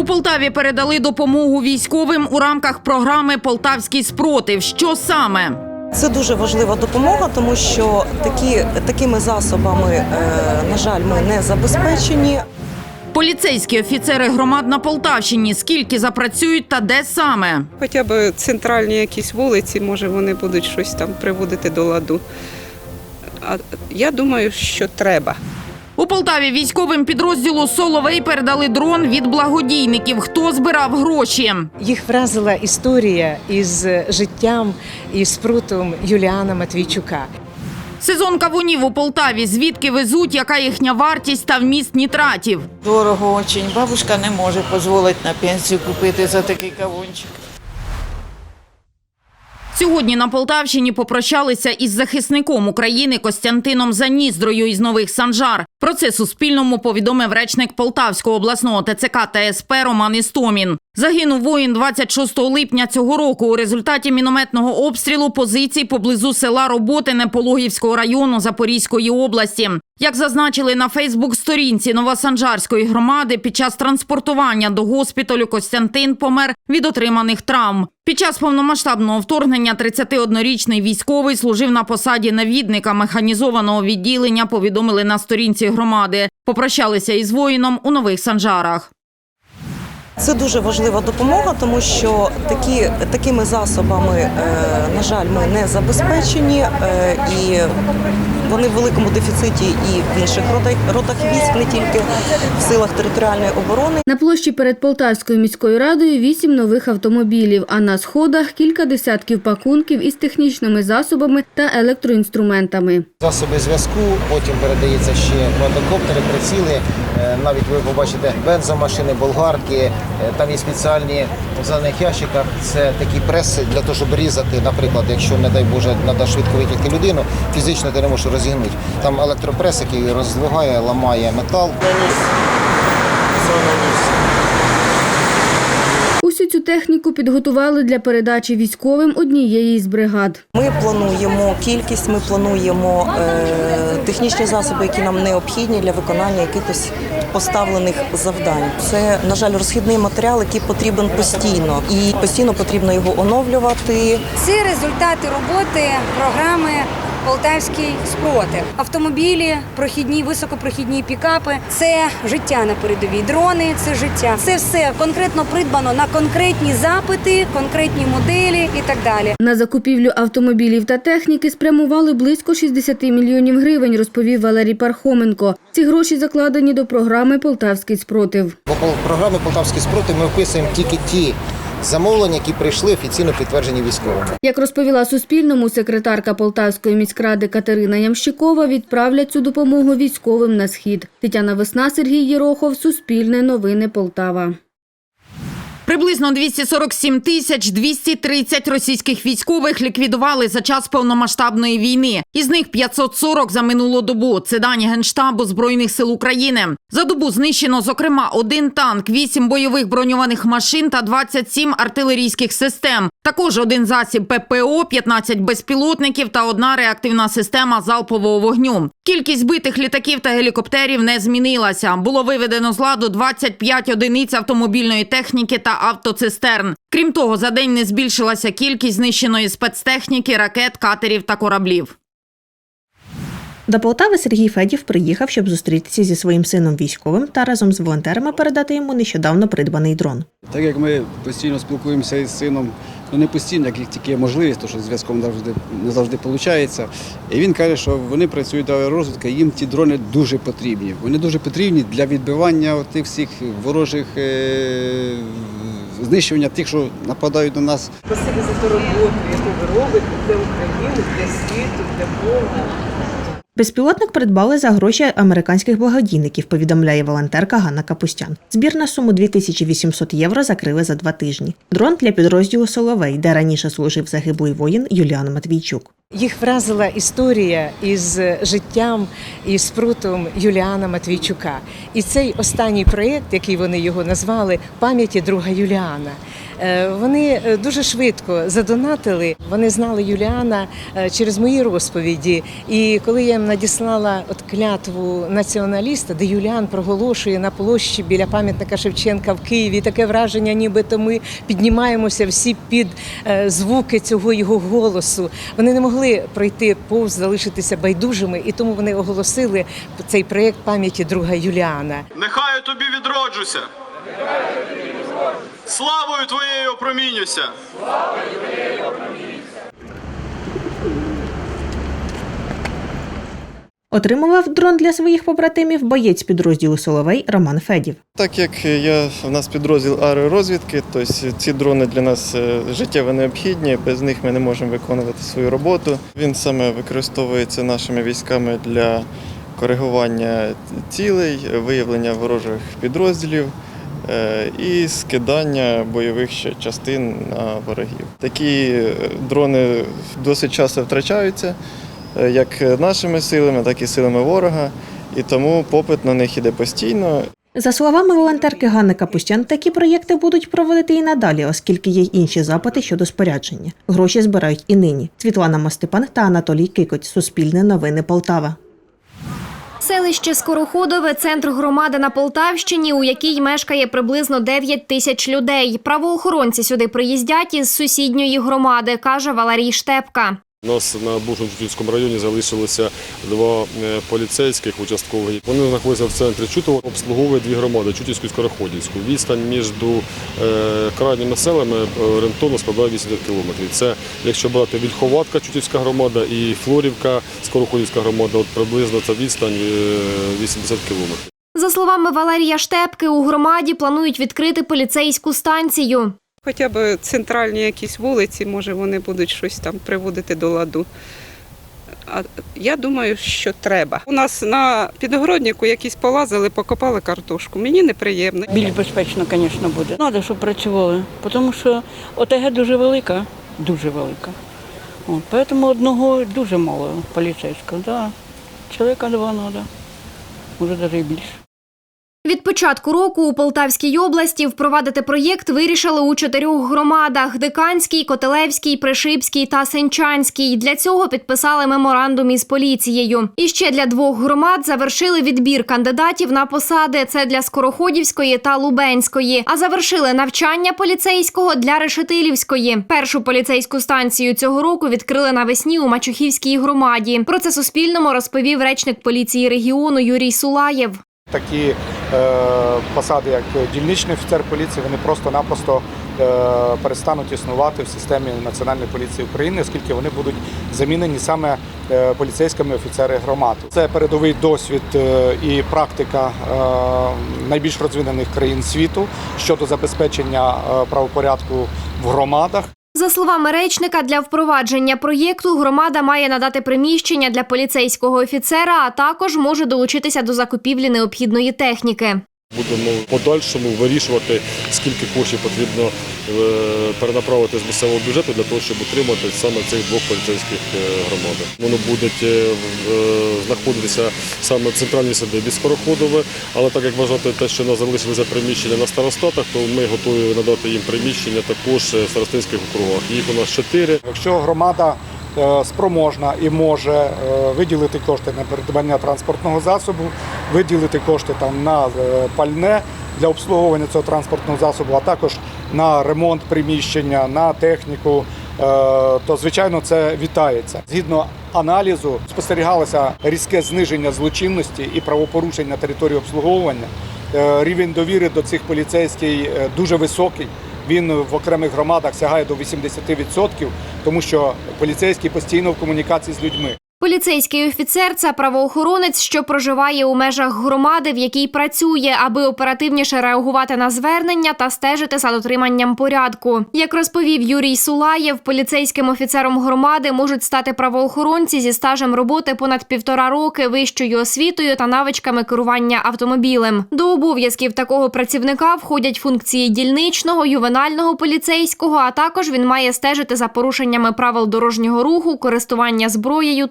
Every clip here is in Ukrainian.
У Полтаві передали допомогу військовим у рамках програми Полтавський спротив. Що саме? Це дуже важлива допомога, тому що такі, такими засобами, е, на жаль, ми не забезпечені. Поліцейські офіцери громад на Полтавщині скільки запрацюють та де саме? Хоча б центральні якісь вулиці, може, вони будуть щось там приводити до ладу. А я думаю, що треба. У Полтаві військовим підрозділу Соловей передали дрон від благодійників. Хто збирав гроші? Їх вразила історія із життям і спрутом Юліана Матвійчука. Сезон кавунів у Полтаві. Звідки везуть, яка їхня вартість та вміст нітратів? Дорого очень. Бабушка не може дозволити на пенсію купити за такий кавунчик. Сьогодні на Полтавщині попрощалися із захисником України Костянтином Заніздрою із Нових Санжар. Про це Суспільному повідомив речник Полтавського обласного ТЦК та СП Роман Істомін. Загинув воїн 26 липня цього року у результаті мінометного обстрілу позицій поблизу села Роботине Пологівського району Запорізької області. Як зазначили на Фейсбук-сторінці Новосанжарської громади, під час транспортування до госпіталю Костянтин помер від отриманих травм. Під час повномасштабного вторгнення 31-річний військовий служив на посаді навідника механізованого відділення. Повідомили на сторінці громади. Попрощалися із воїном у нових санжарах. Це дуже важлива допомога, тому що такі, такими засобами, е, на жаль, ми не забезпечені, е, і вони в великому дефіциті і в інших родах, родах військ, не тільки в силах територіальної оборони. На площі перед Полтавською міською радою вісім нових автомобілів, а на сходах кілька десятків пакунків із технічними засобами та електроінструментами. Засоби зв'язку, потім передається ще квадрокоптери, приціли. Е, Навіть ви побачите бензомашини, болгарки. Е, Там є спеціальні в зелених ящиках. Це такі преси для того, щоб різати, наприклад, якщо, не дай Боже, треба швидко витягти людину, фізично ти не можеш розігнути. Там електропрес, який роздвигає, ламає метал. Усю цю техніку підготували для передачі військовим однієї з бригад. Ми плануємо кількість, ми плануємо е, технічні засоби, які нам необхідні для виконання якихось поставлених завдань. Це, на жаль, розхідний матеріал, який потрібен постійно, і постійно потрібно його оновлювати. Ці результати роботи програми Полтавський спротив. Автомобілі, прохідні, високопрохідні пікапи це життя на передовій. Дрони це життя. Це все конкретно придбано на конкретні запити, конкретні моделі і так далі. На закупівлю автомобілів та техніки спрямували близько 60 мільйонів гривень, розповів Валерій Пархоменко. Ці гроші закладені до програми Полтавський спротив. По програмі Полтавський спротив ми вписуємо тільки ті замовлення, які прийшли офіційно підтверджені військовими. Як розповіла Суспільному секретарка Полтавської міськради Катерина Ямщикова, відправлять цю допомогу військовим на схід. Тетяна Весна, Сергій Єрохов, Суспільне новини Полтава. Приблизно 247 тисяч 230 російських військових ліквідували за час повномасштабної війни. Із них 540 за минулу добу. Це дані Генштабу Збройних сил України. За добу знищено, зокрема, один танк, 8 бойових броньованих машин та 27 артилерійських систем. Також один засіб ППО, 15 безпілотників та одна реактивна система залпового вогню. Кількість збитих літаків та гелікоптерів не змінилася. Було виведено з ладу 25 одиниць автомобільної техніки та автоцистерн. Крім того, за день не збільшилася кількість знищеної спецтехніки, ракет, катерів та кораблів. До Полтави Сергій Федів приїхав, щоб зустрітися зі своїм сином військовим та разом з волонтерами передати йому нещодавно придбаний дрон. Так як ми постійно спілкуємося із сином, ну не постійно, як тільки є можливість, тому що зв'язком завжди не завжди виходить. І він каже, що вони працюють до розвитку, їм ті дрони дуже потрібні. Вони дуже потрібні для відбивання тих всіх ворожих е- знищування тих, що нападають на нас. Спасибі за ту роботу, яку ви робите для України, для світу, для Бога. Безпілотник придбали за гроші американських благодійників, повідомляє волонтерка Ганна Капустян. Збір на суму 2800 євро закрили за два тижні. Дрон для підрозділу Соловей, де раніше служив загиблий воїн Юліан Матвійчук. Їх вразила історія із життям і спрутом Юліана Матвійчука. І цей останній проєкт, який вони його назвали, пам'яті друга Юліана. Е, Вони е, дуже швидко задонатили. Вони знали Юліана е, через мої розповіді. І коли я їм надіслала от клятву націоналіста, де Юліан проголошує на площі біля пам'ятника Шевченка в Києві таке враження, нібито ми піднімаємося всі під звуки цього його голосу. Вони не могли пройти повз, залишитися байдужими, і тому вони оголосили цей проєкт пам'яті друга Юліана. Нехай я тобі відроджуся. Славою твоєю опромінюся. Отримував дрон для своїх побратимів боєць підрозділу Соловей Роман Федів. Так як я в нас підрозділ аеророзвідки, то ці дрони для нас е, життєво необхідні, без них ми не можемо виконувати свою роботу. Він саме використовується нашими військами для коригування цілей, виявлення ворожих підрозділів і скидання бойових частин на ворогів. Такі е, дрони досить часто втрачаються е, як нашими силами, так і силами ворога, і тому попит на них іде постійно. За словами волонтерки Ганни Капустян, такі проєкти будуть проводити і надалі, оскільки є й інші запити щодо спорядження. Гроші збирають і нині. Світлана Мостепан та Анатолій Кикоть. Суспільне новини Полтава. Селище Скороходове центр громади на Полтавщині, у якій мешкає приблизно 9 тисяч людей. Правоохоронці сюди приїздять із сусідньої громади, каже Валерій Штепка. У нас на Бушно-Чутівському районі залишилося два е, поліцейських участкових. Вони знаходяться в центрі Чутова, обслуговує дві громади Чутівську і Скороходівську. Відстань між е, крайніми селами е, орієнтовно складає 80 кілометрів. Це якщо брати Вільховатка, Чутівська громада і Флорівка, Скороходівська громада, от приблизно ця відстань е, 80 кілометрів. За словами Валерія Штепки, у громаді планують відкрити поліцейську станцію. Хоча б центральні якісь вулиці, може, вони будуть щось там приводити до ладу. А я думаю, що треба. У нас на підгороднику якісь полазили, покопали картошку. Мені неприємно. Більш безпечно, звісно, буде. Треба, щоб працювали, тому що ОТГ дуже велика, дуже велика. Тому одного дуже мало поліцейського. Да. Чоловіка два треба, може навіть більше. Від початку року у Полтавській області впровадити проєкт вирішили у чотирьох громадах: Диканській, Котелевській, Пришипській та Сенчанській. Для цього підписали меморандум із поліцією. І ще для двох громад завершили відбір кандидатів на посади. Це для Скороходівської та Лубенської. А завершили навчання поліцейського для Решетилівської. Першу поліцейську станцію цього року відкрили навесні у Мачухівській громаді. Про це Суспільному розповів речник поліції регіону Юрій Сулаєв. Такі посади, як дільничний офіцер поліції, вони просто-напросто е, перестануть існувати в системі Національної поліції України, оскільки вони будуть замінені саме е, поліцейськими офіцери громад. Це передовий досвід е, і практика е, найбільш розвинених країн світу щодо забезпечення е, правопорядку в громадах. За словами речника, для впровадження проєкту громада має надати приміщення для поліцейського офіцера, а також може долучитися до закупівлі необхідної техніки. Будемо в подальшому вирішувати, скільки коштів потрібно е, перенаправити з місцевого бюджету для того, щоб утримати саме цих двох поліцейських е, громадах. Воно буде е, знаходитися саме в центральній садибі Скороходове, але так як вважати те, що у нас приміщення на старостатах, то ми готові надати їм приміщення також в старостинських округах. Їх у нас чотири. Якщо громада спроможна і може е, виділити кошти на придбання транспортного засобу, виділити кошти там на е, пальне для обслуговування цього транспортного засобу, а також на ремонт приміщення, на техніку, е, то звичайно це вітається. Згідно аналізу спостерігалося різке зниження злочинності і правопорушень на території обслуговування. Е, Рівень довіри до цих поліцейських е, дуже високий. Він в окремих громадах сягає до 80%, тому що поліцейські постійно в комунікації з людьми. Поліцейський офіцер це правоохоронець, що проживає у межах громади, в якій працює, аби оперативніше реагувати на звернення та стежити за дотриманням порядку. Як розповів Юрій Сулаєв, поліцейським офіцером громади можуть стати правоохоронці зі стажем роботи понад півтора роки, вищою освітою та навичками керування автомобілем. До обов'язків такого працівника входять функції дільничного, ювенального поліцейського, а також він має стежити за порушеннями правил дорожнього руху, користування зброєю.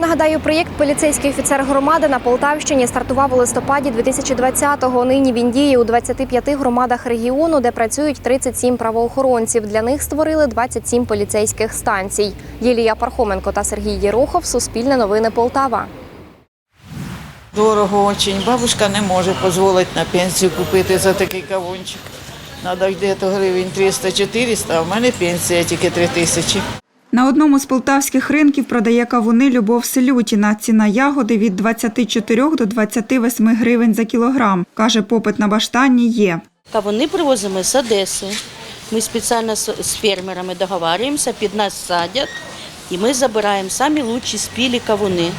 Нагадаю, проєкт Поліцейський офіцер громади на Полтавщині стартував у листопаді 2020-го. Нині він діє у 25 громадах регіону, де працюють 37 правоохоронців. Для них створили 27 поліцейських станцій. Лілія Пархоменко та Сергій Єрохов. Суспільне новини Полтава. Дорого очень. Бабушка не може дозволити на пенсію купити за такий кавунчик. Надо десь гривень 300-400, а в мене пенсія тільки 3 тисячі. На одному з полтавських ринків продає кавуни Любов Селютіна. Ціна ягоди від 24 до 28 гривень за кілограм. Каже, попит на баштанні є. Кавуни привозимо з Одеси. Ми спеціально з фермерами договарюємося, під нас садять, і ми забираємо самі лучші спілі кавуни.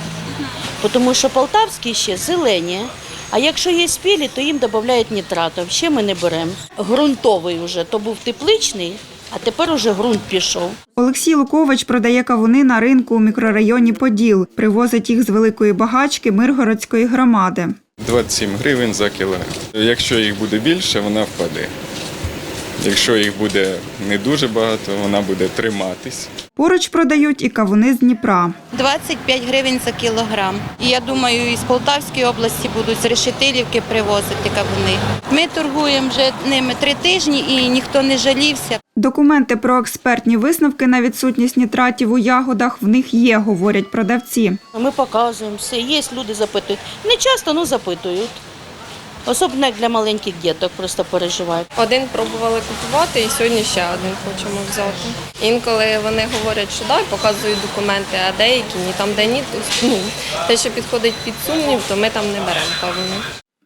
Тому що полтавські ще зелені, а якщо є спілі, то їм додають нітратів. Ще ми не беремо. Грунтовий вже, то був тепличний, а тепер уже ґрунт пішов. Олексій Лукович продає кавуни на ринку у мікрорайоні Поділ. Привозить їх з великої багачки Миргородської громади. 27 гривень за кілограм. Якщо їх буде більше, вона впаде. Якщо їх буде не дуже багато, вона буде триматись. Поруч продають і кавуни з Дніпра. 25 гривень за кілограм. І я думаю, із Полтавської області будуть з Решетилівки привозити кавуни. Ми торгуємо вже ними три тижні і ніхто не жалівся. Документи про експертні висновки на відсутність нітратів у ягодах в них є, говорять продавці. Ми показуємо все. Є люди запитують. Не часто, ну запитують. Особливо як для маленьких діток просто переживають. Один пробували купувати і сьогодні ще один хочемо взяти. Інколи вони говорять, що дай, показують документи, а деякі ні, там де ні, то ну, те, що підходить під сумнів, то ми там не беремо кавуни.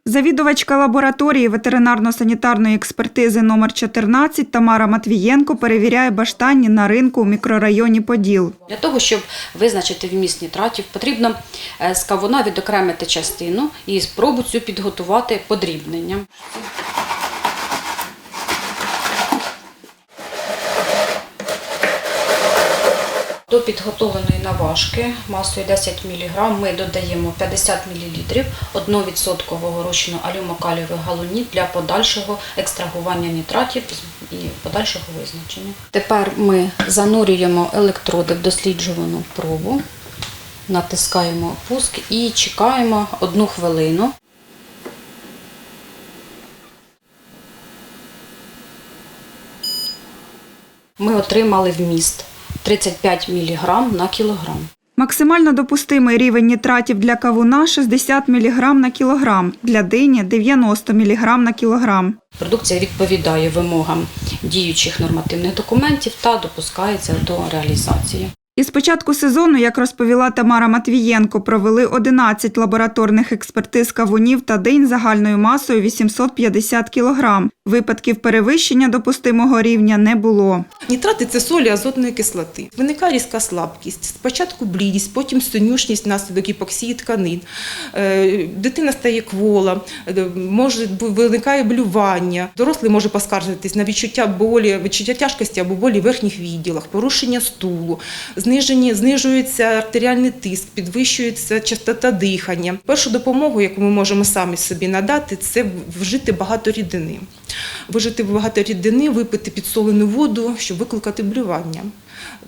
Завідувачка лабораторії ветеринарно-санітарної експертизи номер 14 Тамара Матвієнко перевіряє баштанні на ринку у мікрорайоні Поділ. Для того, щоб визначити вміст нітратів, потрібно е, з кавуна відокремити частину і спробу цю підготувати подрібненням. До підготовленої наважки масою 10 мг ми додаємо 50 мл 1% розчину алюмокалієвих галонів для подальшого екстрагування нітратів і подальшого визначення. Тепер ми занурюємо електроди в досліджувану пробу, натискаємо пуск і чекаємо одну хвилину. Ми отримали вміст 35 мг на кілограм. Максимально допустимий рівень нітратів для кавуна 60 мг на кілограм, для дині 90 мг на кілограм. Продукція відповідає вимогам діючих нормативних документів та допускається до реалізації. Із початку сезону, як розповіла Тамара Матвієнко, провели 11 лабораторних експертиз кавунів та динь загальною масою 850 кг. Випадків перевищення допустимого рівня не було. Нітрати це солі азотної кислоти. Виникає різка слабкість, спочатку блідість, потім синюшність внаслідок іпоксії тканин. Е, Дитина стає квола, е, може виникає блювання. Дорослий може поскаржитись на відчуття болі, відчуття тяжкості або болі в верхніх відділах, порушення стулу, знижені, знижується артеріальний тиск, підвищується частота дихання. Першу допомогу, яку ми можемо самі собі надати, це вжити багато рідини. Вжити багато рідини, випити підсолену воду, щоб викликати блювання.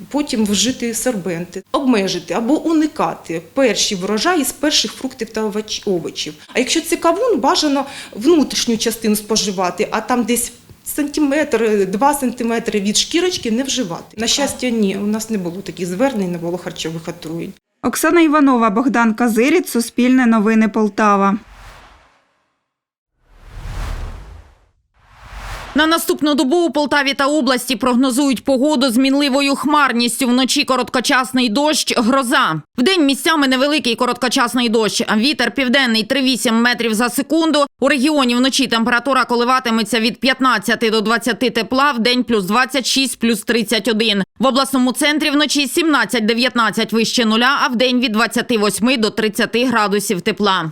Потім вжити сорбенти, обмежити або уникати перші врожаї з перших фруктів та овочів. А якщо це кавун, бажано внутрішню частину споживати, а там десь сантиметр, два сантиметри від шкірочки не вживати. На щастя, ні, у нас не було таких звернень, не було харчових отруєнь. Оксана Іванова, Богдан Казиріць, Суспільне новини Полтава. На наступну добу у Полтаві та області прогнозують погоду з мінливою хмарністю. Вночі короткочасний дощ, гроза. Вдень місцями невеликий короткочасний дощ. Вітер південний 3,8 метрів за секунду. У регіоні вночі температура коливатиметься від 15 до 20 тепла, вдень плюс 26, плюс 31. В обласному центрі вночі 17-19 вище нуля, а вдень від 28 до 30 градусів тепла.